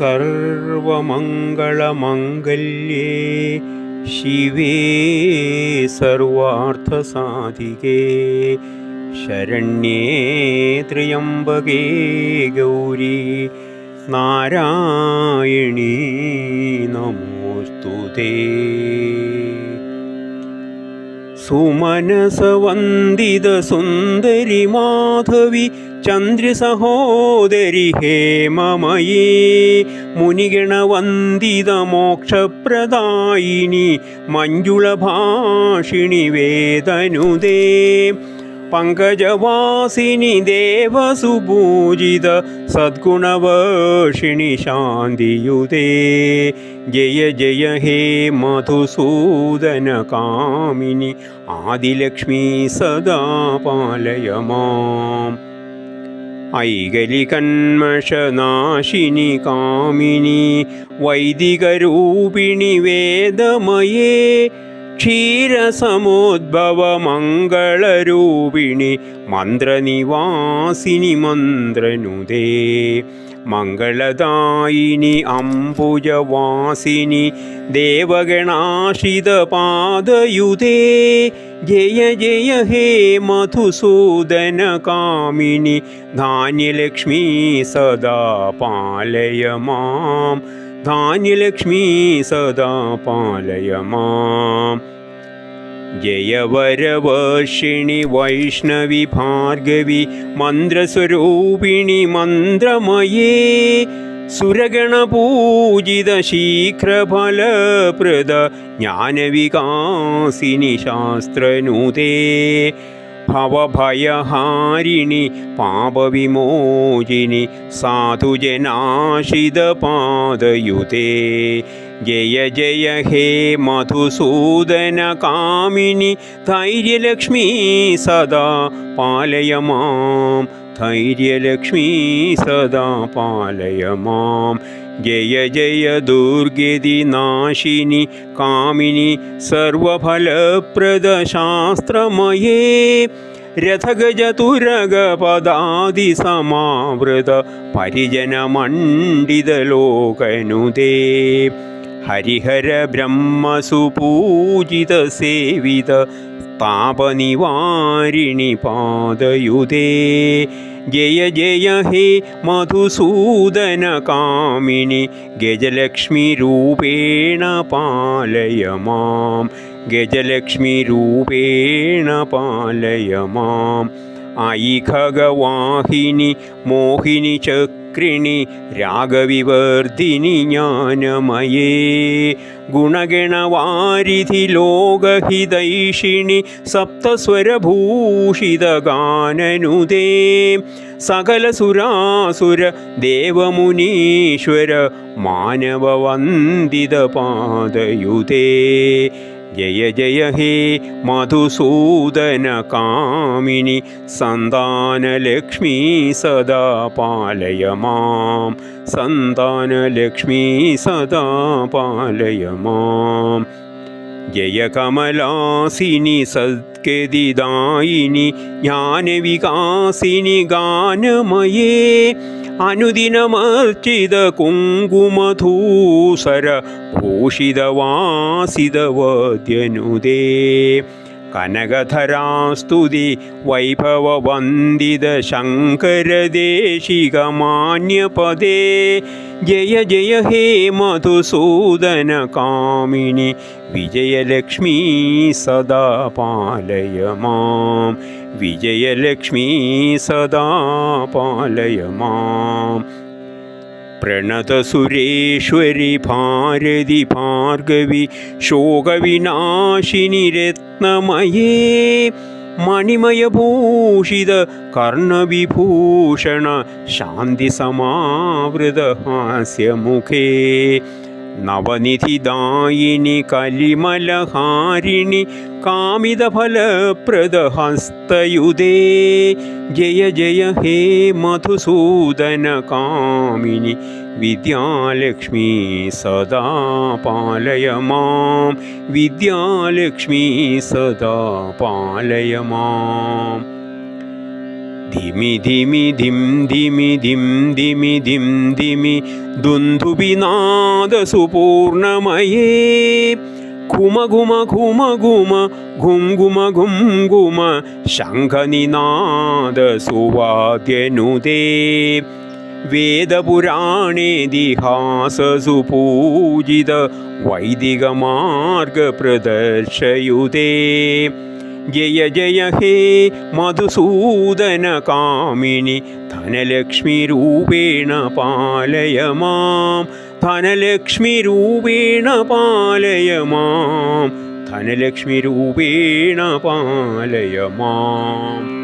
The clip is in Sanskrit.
സർവമംഗളമംഗല്യേ ശിവേ സർവാർത്ഥസാധികേ ശരണ്യേ ത്രിയംബകേ ഗൗരി നാരായണീ നമോസ്തുതേ സുമനസവന്ദിത സുന്ദരി മാധവി चन्द्रिसहोदरि हे ममयि मुनिगणवन्दितमोक्षप्रदायिनि मञ्जुलभाषिणि वेदनुदे पङ्कजवासिनि देवसुपूजित सद्गुणवर्षिणि शान्तियुते। जय जय हे मधुसूदनकामिनि आदिलक्ष्मी सदा पालय माम्। ഐകലികന്മഷനാശിനി കാമിനി വൈദികരൂപിണി വേദമയേ ക്ഷീരസമോദ്ഭവമംഗളരൂപിണി മന്ത്രനിവാസിനി മന്ത്രനുദേ. मङ्गलदायिनि अम्बुजवासिनि देवगणाशितपादयुधे जय जय हे मधुसूदनकामिनि धान्यलक्ष्मी सदा पालय मां धान्यलक्ष्मी सदा पालय माम् ജയവരവർഷിണി വൈഷ്ണവി ഭാർഗവി മന്ത്രസ്വരൂപിണി മന്ത്രമയേ സുരഗണപൂജിത ശീഘ്രഫലപ്രദ ജ്ഞാനവികാസിനി ശാസ്ത്രനൂതേ ഭവഭയഹാരിണി പാപവിമോചിനി സാധുജനാശിതപാദയുതേ जय जय हे मधुसूदनकामिनि धैर्यलक्ष्मी सदा पालय मां धैर्यलक्ष्मी सदा पालय मां जय जय दुर्गेदिनाशिनि कामिनि सर्वफलप्रदशास्त्रमये। रथगजतुरगपदादिसमावृत परिजनमण्डितलोकनुदे हरिहरब्रह्मसुपूजितसेवित तापनिवारिणि पादयुधे जय जय हे मधुसूदनकामिनि गजलक्ष्मीरूपेण पालय मां गजलक्ष्मीरूपेण पालय माम्। आई खगवाहिनि मोहिनि ശുക്രിണി രാഗവിവർധിനി ജ്ഞാനമയേ. ഗുണഗണവാരിധി ലോകഹിതൈഷിണി സപ്തസ്വരഭൂഷിതഗാനനുദേ. സകലസുരാസുര ദേവമുനീശ്വര മാനവവന്ദിതപാദയുതേ जय जय हे मधुसूदनकामिनि सन्तानलक्ष्मी सदा पालय मां सन्तानलक्ष्मी सदा पालय माम्। जय कमलासिनि सत्कदिदायिनि ज्ञानविकासिनि गानमये അനുദിനമർച്ചിത കുങ്കുമധൂസര ഭൂഷിതവാസിതവദ്യനുദേ कनकधरास्तुति वैभववन्दितशङ्करदेशिकमान्यपदे जय जय हे मधुसूदनकामिनि विजयलक्ष्मी सदा पालय मां विजयलक्ष्मी सदा पालय माम् പ്രണതസുരേശ്വരി ഭാരതി ഭാർഗവി ശോകവിനാശിനി രത്നമയേ മണിമയഭൂഷിത കർണവിഭൂഷണ ശാന്തി സമാവൃത ഹാസ്യമുഖേ नवनिधिदायिनि कलिमलहारिणि कामितफलप्रदहस्तयुधे जय जय हे मधुसूदनकामिनि विद्यालक्ष्मी सदा पालय मां विद्यालक्ष्मी सदा पालय माम् धिमि धिमि धिं धिमि धिं धिमि धिं धिमि दुन्दुभिनादसुपूर्णमये घुम घुम घुम घुम घुं घुम घुं घुम शङ्खनिनादसुवाद्यनुते वेदपुराणेदिहाससुपूजित वैदिकमार्गप्रदर्शयुते जय जय हे मधुसूदनकामिनि धनलक्ष्मीरूपेण पालय मां धनलक्ष्मीरूपेण पालय मां धनलक्ष्मीरूपेण पालय माम्